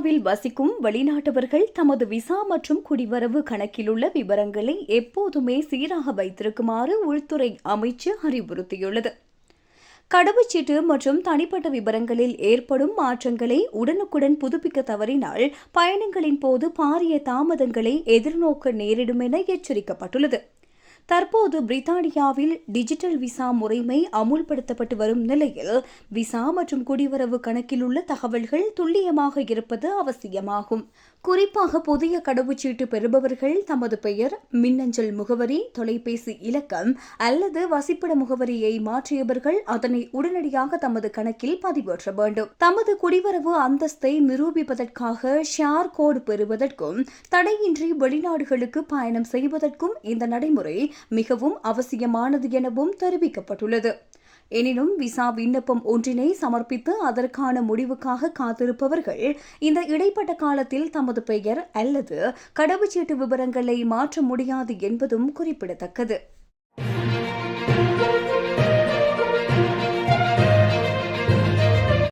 இந்தியாவில் வசிக்கும் வெளிநாட்டவர்கள் தமது விசா மற்றும் குடிவரவு கணக்கிலுள்ள விவரங்களை எப்போதுமே சீராக வைத்திருக்குமாறு உள்துறை அமைச்சு அறிவுறுத்தியுள்ளது. கடவுச்சீட்டு மற்றும் தனிப்பட்ட விவரங்களில் ஏற்படும் மாற்றங்களை உடனுக்குடன் புதுப்பிக்க தவறினால் பயணங்களின் போது பாரிய தாமதங்களை எதிர்நோக்க நேரிடும் என எச்சரிக்கப்பட்டுள்ளது. தற்போது பிரித்தானியாவில் டிஜிட்டல் விசா முறைமை அமுல்படுத்தப்பட்டு வரும் நிலையில் விசா மற்றும் குடிவரவு கணக்கில் உள்ள தகவல்கள் துல்லியமாக இருப்பது அவசியமாகும். குறிப்பாக புதிய கடவுச்சீட்டு பெறுபவர்கள் தமது பெயர் மின்னஞ்சல் முகவரி தொலைபேசி இலக்கம் அல்லது வசிப்பிட முகவரியை மாற்றியவர்கள் அதனை உடனடியாக தமது கணக்கில் பதிவேற்ற வேண்டும். தமது குடிவரவு அந்தஸ்தை நிரூபிப்பதற்காக ஷேர் கோடு பெறுவதற்கும் தடையின்றி வெளிநாடுகளுக்கு பயணம் செய்வதற்கும் இந்த நடைமுறை மிகவும் அவசியமானது எனவும் தெரிவிக்கப்பட்டுள்ளது. எனினும் விசா விண்ணப்பம் ஒன்றினை சமர்ப்பித்து அதற்கான முடிவுக்காக காத்திருப்பவர்கள் இந்த இடைப்பட்ட காலத்தில் தமது பெயர் அல்லது கடவுச்சீட்டு விவரங்களை மாற்ற முடியாது என்பதும் குறிப்பிடத்தக்கது.